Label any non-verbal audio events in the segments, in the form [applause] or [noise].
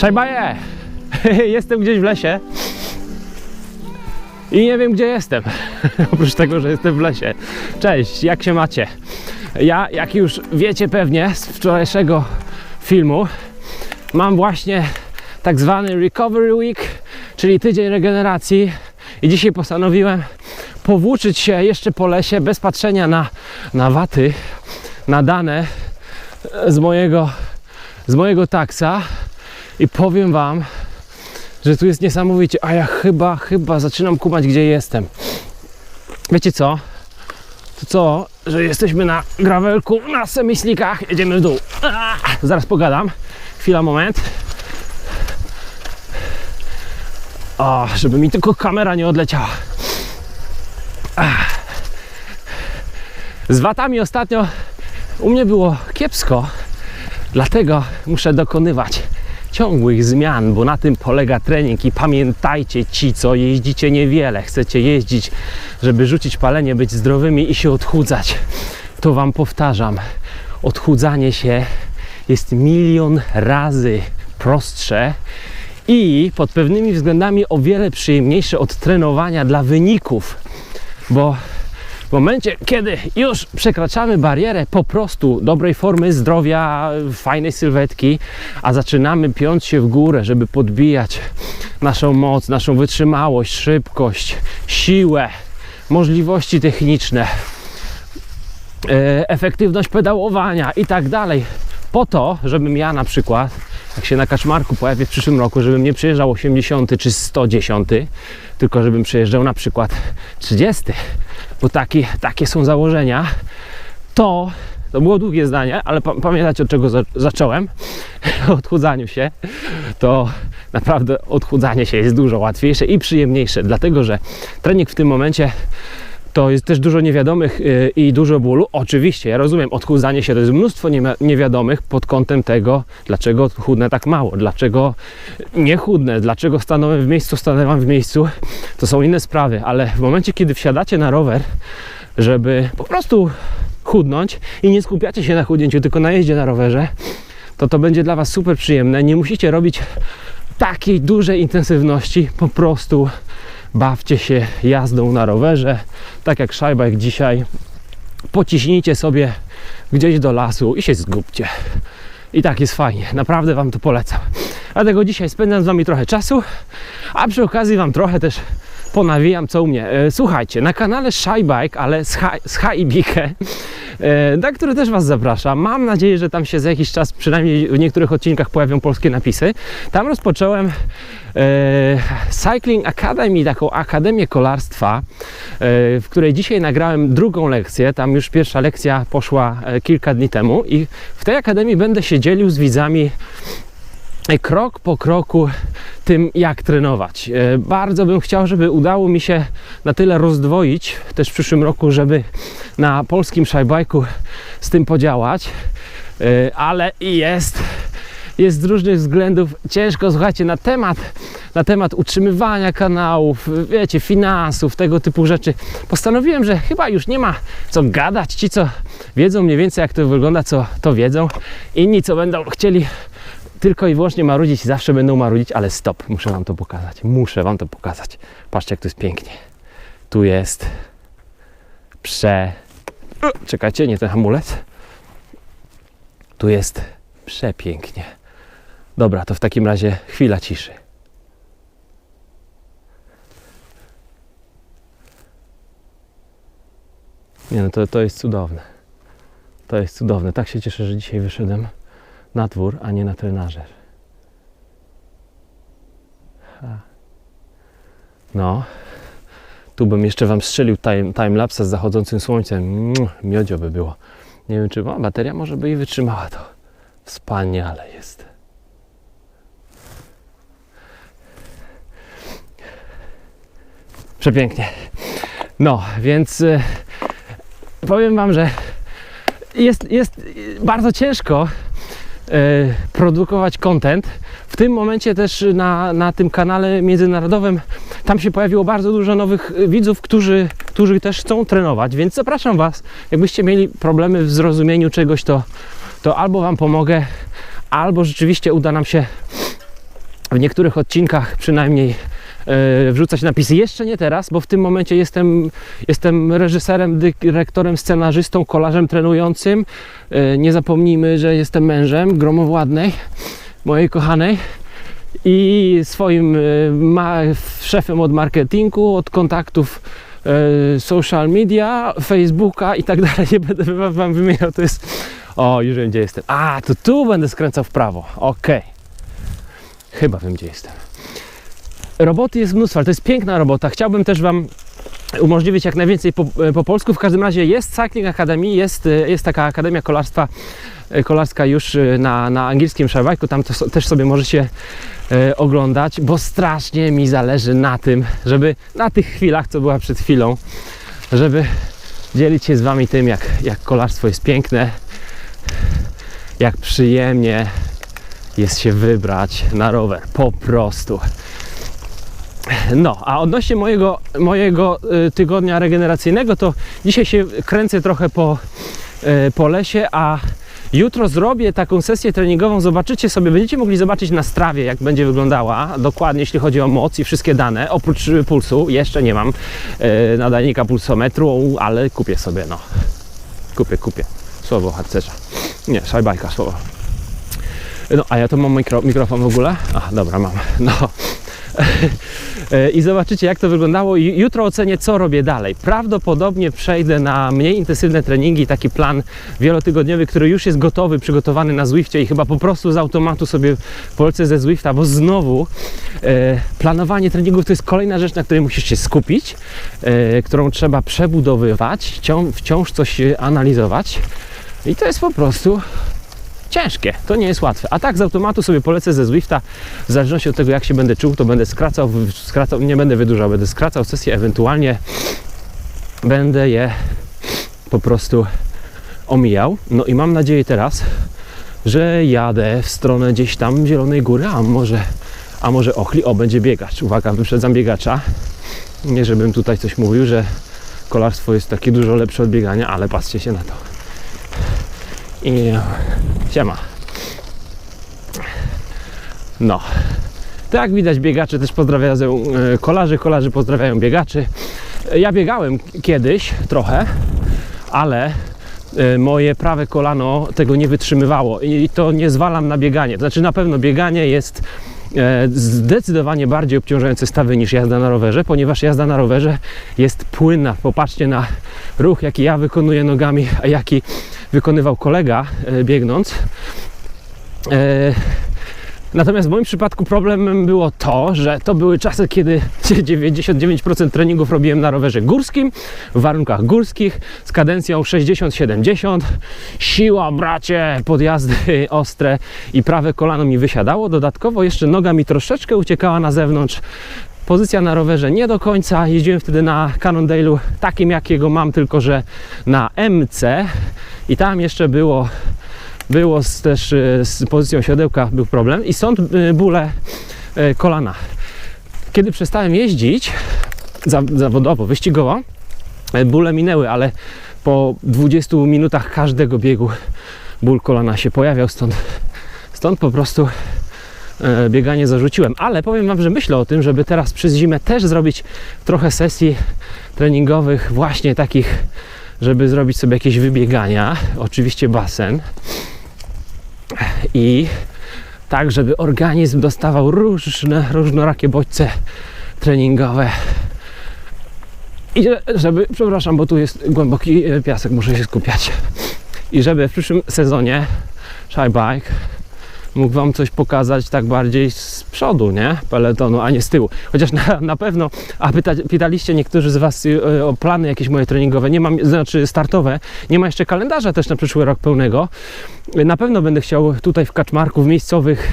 Szajbaje! [laughs] Jestem gdzieś w lesie i nie wiem gdzie jestem. [laughs] Oprócz tego, że jestem w lesie. Cześć, jak się macie? Ja, jak już wiecie pewnie z wczorajszego filmu, mam właśnie tak zwany Recovery Week, czyli tydzień regeneracji i dzisiaj postanowiłem powłóczyć się jeszcze po lesie bez patrzenia na, na waty, na dane z mojego, z mojego taksa i powiem Wam, że tu jest niesamowicie, a ja chyba, chyba zaczynam kumać, gdzie jestem. Wiecie co? To co, że jesteśmy na gravelku, na semislikach, jedziemy w dół. Zaraz pogadam. Chwila, moment. O, żeby mi tylko kamera nie odleciała. Z watami ostatnio u mnie było kiepsko, dlatego muszę dokonywać ciągłych zmian, bo na tym polega trening i pamiętajcie ci, co jeździcie niewiele, chcecie jeździć, żeby rzucić palenie, być zdrowymi i się odchudzać. To wam powtarzam, odchudzanie się jest milion razy prostsze i pod pewnymi względami o wiele przyjemniejsze od trenowania dla wyników, bo w momencie, kiedy już przekraczamy barierę po prostu dobrej formy zdrowia, fajnej sylwetki, a zaczynamy piąć się w górę, żeby podbijać naszą moc, naszą wytrzymałość, szybkość, siłę, możliwości techniczne, e, efektywność pedałowania i tak dalej, po to, żebym ja na przykład, jak się na kaczmarku pojawię w przyszłym roku, żebym nie przyjeżdżał 80 czy 110, tylko żebym przyjeżdżał na przykład 30, bo taki, takie są założenia, to to było długie zdanie, ale pa- pamiętacie od czego za- zacząłem? o [laughs] odchudzaniu się. To naprawdę odchudzanie się jest dużo łatwiejsze i przyjemniejsze, dlatego że trening w tym momencie to jest też dużo niewiadomych yy, i dużo bólu. Oczywiście, ja rozumiem, odchudzanie się to jest mnóstwo niewiadomych pod kątem tego, dlaczego chudnę tak mało, dlaczego nie chudnę, dlaczego stanąłem w miejscu, stanęłam w miejscu. To są inne sprawy, ale w momencie, kiedy wsiadacie na rower, żeby po prostu chudnąć i nie skupiacie się na chudnięciu, tylko na jeździe na rowerze, to to będzie dla Was super przyjemne. Nie musicie robić takiej dużej intensywności, po prostu bawcie się jazdą na rowerze, tak jak szajbak dzisiaj. Pociśnijcie sobie gdzieś do lasu i się zgubcie. I tak jest fajnie, naprawdę Wam to polecam. Dlatego dzisiaj spędzam z Wami trochę czasu, a przy okazji Wam trochę też ponawijam co u mnie. E, Słuchajcie, na kanale Shybike, ale z, Hi- z Hibike, e, na który też Was zapraszam. Mam nadzieję, że tam się za jakiś czas, przynajmniej w niektórych odcinkach pojawią polskie napisy. Tam rozpocząłem e, Cycling Academy, taką akademię kolarstwa, e, w której dzisiaj nagrałem drugą lekcję. Tam już pierwsza lekcja poszła e, kilka dni temu i w tej akademii będę się dzielił z widzami e, krok po kroku tym, jak trenować. E, Bardzo bym chciał, żeby udało mi się na tyle rozdwoić też w przyszłym roku, żeby na polskim szajbajku z tym podziałać, E, ale jest jest z różnych względów ciężko, słuchajcie, na temat, na temat utrzymywania kanałów, wiecie, finansów, tego typu rzeczy. Postanowiłem, że chyba już nie ma co gadać. Ci, co wiedzą mniej więcej, jak to wygląda, co to wiedzą. Inni, co będą chcieli tylko i wyłącznie marudzić, zawsze będą marudzić, ale stop, muszę Wam to pokazać. Muszę Wam to pokazać. Patrzcie, jak tu jest pięknie. Tu jest prze... Czekajcie, nie ten hamulec. Tu jest przepięknie. Dobra, to w takim razie chwila ciszy. Nie no, to, to jest cudowne. To jest cudowne. Tak się cieszę, że dzisiaj wyszedłem na dwór, a nie na trenażer. Ha. No, tu bym jeszcze Wam strzelił time, timelapsa z zachodzącym słońcem. Miodzio by było. Nie wiem, czy o, bateria może by i wytrzymała to. Wspaniale jest. Przepięknie. No, więc y, powiem Wam, że jest, jest bardzo ciężko produkować content. W tym momencie też na, na tym kanale międzynarodowym tam się pojawiło bardzo dużo nowych y, widzów, którzy, którzy też chcą trenować, więc zapraszam Was, jakbyście mieli problemy w zrozumieniu czegoś, to, to albo Wam pomogę, albo rzeczywiście uda nam się w niektórych odcinkach przynajmniej e, wrzucać napisy. Jeszcze nie teraz, bo w tym momencie jestem, jestem reżyserem, dyrektorem, scenarzystą, kolarzem trenującym. E, nie zapomnijmy, że jestem mężem gromowładnej, mojej kochanej i swoim e, ma, szefem od marketingu, od kontaktów e, social media, Facebooka i tak dalej. [laughs] Nie będę wam- wymieniał, to jest... O, już wiem gdzie jestem. A, to tu będę skręcał w prawo. Okej. Chyba wiem gdzie jestem. Roboty jest mnóstwo, ale to jest piękna robota. Chciałbym też Wam umożliwić jak najwięcej po, po polsku. W każdym razie jest Cycling Academy, jest, e, jest taka Akademia Kolarstwa e, Kolarska już e, na, na angielskim szarbajku. Tam to, też sobie możecie e, oglądać, bo strasznie mi zależy na tym, żeby na tych chwilach, co była przed chwilą, żeby dzielić się z Wami tym, jak, jak kolarstwo jest piękne, jak przyjemnie jest się wybrać na rower. Po prostu. No, a odnośnie mojego, mojego y, tygodnia regeneracyjnego, to dzisiaj się kręcę trochę po, y, po lesie, a jutro zrobię taką sesję treningową. Zobaczycie sobie, będziecie mogli zobaczyć na strawie, jak będzie wyglądała dokładnie, jeśli chodzi o moc i wszystkie dane. Oprócz y, pulsu, jeszcze nie mam nadajnika pulsometru, ale kupię sobie, no. Kupię, kupię. Słowo harcerza. Nie, szajbajka, słowo. No, a ja to mam mikro, mikrofon w ogóle? A, dobra, mam. No. [laughs] I zobaczycie, jak to wyglądało. I jutro ocenię, co robię dalej. Prawdopodobnie przejdę na mniej intensywne treningi, taki plan wielotygodniowy, który już jest gotowy, przygotowany na Zwiftie i chyba po prostu z automatu sobie polecę ze Zwifta, bo znowu e, planowanie treningów to jest kolejna rzecz, na której musisz się skupić, e, którą trzeba przebudowywać, wciąż, coś analizować. I to jest po prostu ciężkie, to nie jest łatwe. A tak z automatu sobie polecę ze Zwifta, w zależności od tego jak się będę czuł, to będę skracał, skracał nie będę wydłużał, będę skracał sesję, ewentualnie będę je po prostu omijał. No i mam nadzieję teraz, że jadę w stronę gdzieś tam Zielonej Góry, a może, a może Ochli, o będzie biegacz. Uwaga, wyprzedzam biegacza. Nie żebym tutaj coś mówił, że kolarstwo jest takie dużo lepsze od biegania, ale patrzcie się na to. I siema. No. Tak widać biegacze też pozdrawiają e, kolarzy, kolarzy pozdrawiają biegaczy. Ja biegałem kiedyś trochę, ale e, moje prawe kolano tego nie wytrzymywało i to nie zwalam na bieganie. Znaczy na pewno bieganie jest e, zdecydowanie bardziej obciążające stawy niż jazda na rowerze, ponieważ jazda na rowerze jest płynna. Popatrzcie na ruch, jaki ja wykonuję nogami, a jaki wykonywał kolega e, biegnąc. E, Natomiast w moim przypadku problemem było to, że to były czasy, kiedy [laughs] 99% treningów robiłem na rowerze górskim, w warunkach górskich, z kadencją 60-70. Siła, bracie, podjazdy [laughs] ostre i prawe kolano mi wysiadało. Dodatkowo jeszcze noga mi troszeczkę uciekała na zewnątrz. Pozycja na rowerze nie do końca. Jeździłem wtedy na Cannondale'u takim, jakiego mam, tylko że na MC i tam jeszcze było było z, też e, z pozycją siodełka był problem i stąd e, bóle e, kolana. Kiedy przestałem jeździć za, zawodowo, wyścigowo, bóle minęły, ale po 20 minutach każdego biegu ból kolana się pojawiał, stąd, stąd po prostu bieganie zarzuciłem. Ale powiem Wam, że myślę o tym, żeby teraz przez zimę też zrobić trochę sesji treningowych, właśnie takich, żeby zrobić sobie jakieś wybiegania, oczywiście basen i tak, żeby organizm dostawał różne, różnorakie bodźce treningowe. I że- żeby, przepraszam, bo tu jest głęboki e, piasek, muszę się skupiać. I żeby w przyszłym sezonie Shy Bike mógł Wam coś pokazać tak bardziej z przodu, nie? Peletonu, a nie z tyłu. Chociaż na, na pewno, a pyta, pytaliście niektórzy z Was y, o plany jakieś moje treningowe, nie mam, znaczy startowe, nie ma jeszcze kalendarza też na przyszły rok pełnego. Na pewno będę chciał tutaj w Kaczmarku, w miejscowych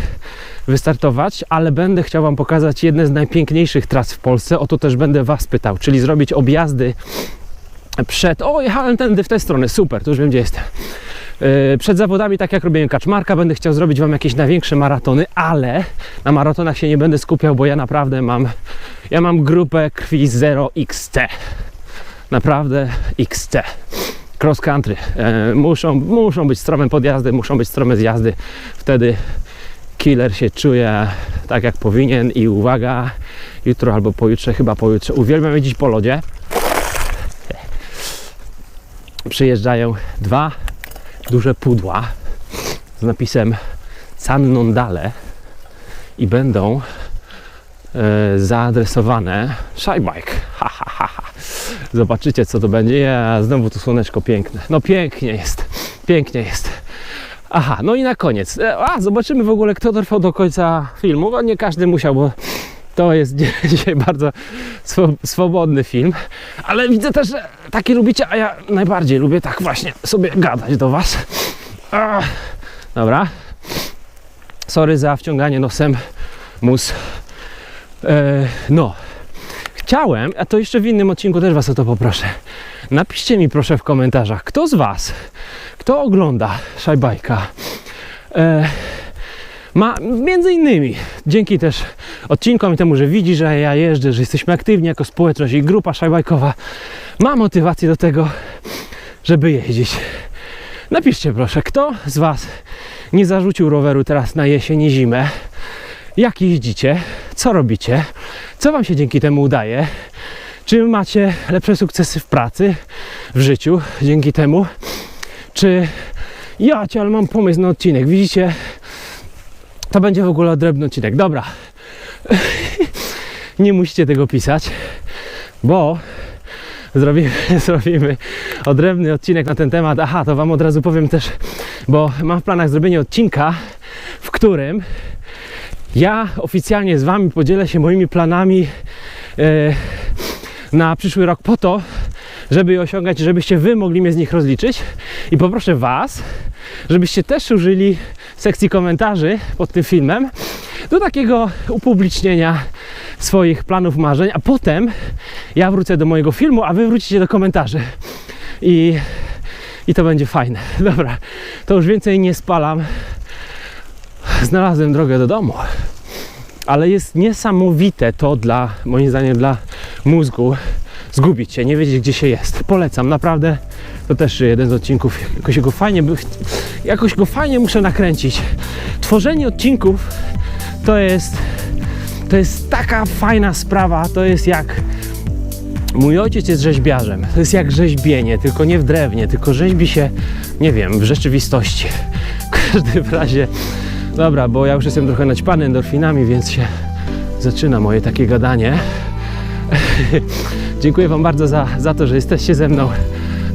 wystartować, ale będę chciał Wam pokazać jedne z najpiękniejszych tras w Polsce. O to też będę Was pytał, czyli zrobić objazdy przed. O, jechałem tędy w tę stronę, super, to już wiem gdzie jestem. Yy, Przed zawodami, tak jak robiłem Kaczmarka, będę chciał zrobić Wam jakieś największe maratony, ale na maratonach się nie będę skupiał, bo ja naprawdę mam, ja mam grupę krwi 0 XT. Naprawdę XT. Cross country. E, muszą, muszą być strome podjazdy, muszą być strome zjazdy. Wtedy killer się czuje tak jak powinien i uwaga, jutro albo pojutrze, chyba pojutrze, uwielbiam jeździć po lodzie. Przyjeżdżają dwa duże pudła z napisem San Nondale i będą e, zaadresowane Shybike. Ha, ha, ha, ha. Zobaczycie co to będzie. Ja, znowu tu słoneczko piękne. No pięknie jest. Pięknie jest. Aha, no i na koniec. E, A, zobaczymy w ogóle, kto dotrwał do końca filmu. No, nie każdy musiał, bo to jest dzi- [laughs] dzisiaj bardzo swo- swobodny film. Ale widzę też, że takie lubicie, a ja najbardziej lubię tak właśnie sobie gadać do Was. A, dobra. Sorry za wciąganie nosem mus. E, no. Chciałem, a to jeszcze w innym odcinku też Was o to poproszę. Napiszcie mi proszę w komentarzach, kto z Was, kto ogląda Szajbajka, e, ma między innymi dzięki też odcinkom i temu, że widzi, że ja jeżdżę, że jesteśmy aktywni jako społeczność i grupa szajbajkowa, ma motywację do tego, żeby jeździć. Napiszcie proszę, kto z Was nie zarzucił roweru teraz na jesień i zimę, jak jeździcie, co robicie, co Wam się dzięki temu udaje, czy macie lepsze sukcesy w pracy, w życiu dzięki temu, czy ja ale mam pomysł na odcinek, widzicie, to będzie w ogóle odrębny odcinek. Dobra. [laughs] Nie musicie tego pisać, bo zrobimy, [laughs] zrobimy odrębny odcinek na ten temat. Aha, to Wam od razu powiem też, bo mam w planach zrobienie odcinka, w którym ja oficjalnie z Wami podzielę się moimi planami e, na przyszły rok po to, żeby je osiągać, żebyście Wy mogli mnie z nich rozliczyć. I poproszę Was, żebyście też użyli sekcji komentarzy pod tym filmem do takiego upublicznienia swoich planów, marzeń, a potem ja wrócę do mojego filmu, a wy wrócicie do komentarzy. I, i to będzie fajne. [laughs] Dobra, to już więcej nie spalam. Znalazłem drogę do domu. Ale jest niesamowite to dla, moim zdaniem, dla mózgu zgubić się, nie wiedzieć gdzie się jest. Polecam, naprawdę. To też jeden z odcinków. Jakoś go fajnie, by- jakoś go fajnie muszę nakręcić. Tworzenie odcinków to jest, to jest taka fajna sprawa. To jest jak mój ojciec jest rzeźbiarzem. To jest jak rzeźbienie, tylko nie w drewnie, tylko rzeźbi się, nie wiem, w rzeczywistości. [laughs] W każdym razie, dobra, bo ja już jestem trochę naćpany endorfinami, więc się zaczyna moje takie gadanie. [laughs] Dziękuję Wam bardzo za, za to, że jesteście ze mną,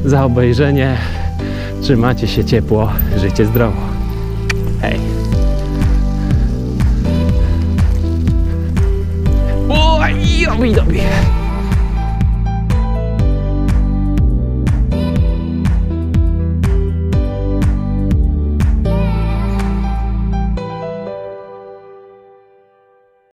za obejrzenie. Trzymacie się ciepło, życie zdrowo. Hej! Oj, dobi, dobi.